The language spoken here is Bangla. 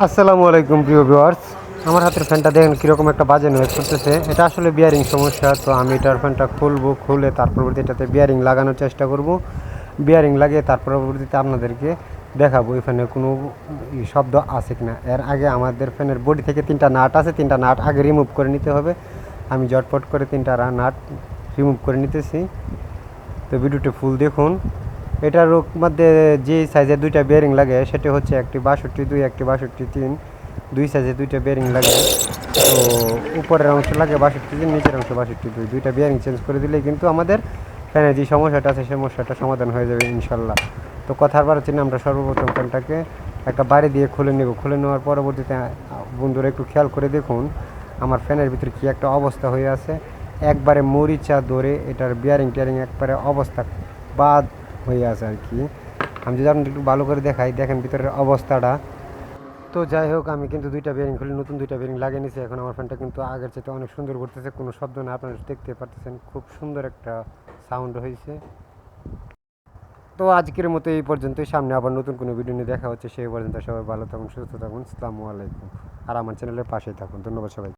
আসসালামু আলাইকুম, প্রিয় ভিউয়ার্স। আমার হাতের ফ্যানটা দেখেন কীরকম একটা বাজে নয়েজ করতেছে। এটা আসলে বিয়ারিং সমস্যা, তো আমি এটার ফ্যানটা খুলবো, খুলে তার পরবর্তীতে এটাতে বিয়ারিং লাগানোর চেষ্টা করব। বিয়ারিং লাগিয়ে তার পরবর্তীতে আপনাদেরকে দেখাবো এই ফ্যানের কোনো শব্দ আছে কিনা। এর আগে আমাদের ফ্যানের বডি থেকে তিনটা নাট আছে, তিনটা নাট আগে রিমুভ করে নিতে হবে। আমি জটপট করে তিনটা নাট রিমুভ করে নিতেছি। তো ভিডিওটি ফুল দেখুন। এটার মধ্যে যে সাইজের দুইটা বেয়ারিং লাগে, সেটা হচ্ছে একটি বাষট্টি, দুই একটি বাষট্টি, তিন, দুই সাইজে দুইটা বেয়ারিং লাগে। তো উপরের অংশ লাগে বাষট্টি, তিন, নিচের অংশ বাষট্টি, দুই। দুইটা বেয়ারিং চেঞ্জ করে দিলেই কিন্তু আমাদের ফ্যানের যে সমস্যাটা আছে সমস্যাটা সমাধান হয়ে যাবে ইনশাল্লাহ। তো কথার বার হচ্ছে আমরা সর্বপ্রথম ফ্যানটাকে একটা বাড়ি দিয়ে খুলে নেব। খুলে নেওয়ার পরবর্তীতে, বন্ধুরা একটু খেয়াল করে দেখুন, আমার ফ্যানের ভিতরে কী একটা অবস্থা হয়ে আছে। একবারে মরিচা ধরে এটার বিয়ারিং টিয়ারিং একবারে অবস্থা বাদ হয়ে আছে আর কি। আমি যদি আপনাদের একটু ভালো করে দেখাই, দেখেন ভিতরের অবস্থাটা। তো যাই হোক, আমি কিন্তু দুইটা বেরিং খুলি, নতুন দুইটা বেরিং লাগিয়ে নিয়েছি এখন আমার ফ্যানটা কিন্তু আগের চাইতে অনেক সুন্দর করতেছে। কোনো শব্দ না, আপনারা দেখতে পারতেছেন, খুব সুন্দর একটা সাউন্ড হয়েছে। তো আজকের মতো এই পর্যন্তই। সামনে আবার নতুন কোনো ভিডিও নিয়ে দেখা হচ্ছে, সেই পর্যন্ত সবাই ভালো থাকুন, সুস্থ থাকুন। আসসালামু আলাইকুম। আর আমার চ্যানেলের পাশেই থাকুন। ধন্যবাদ সবাই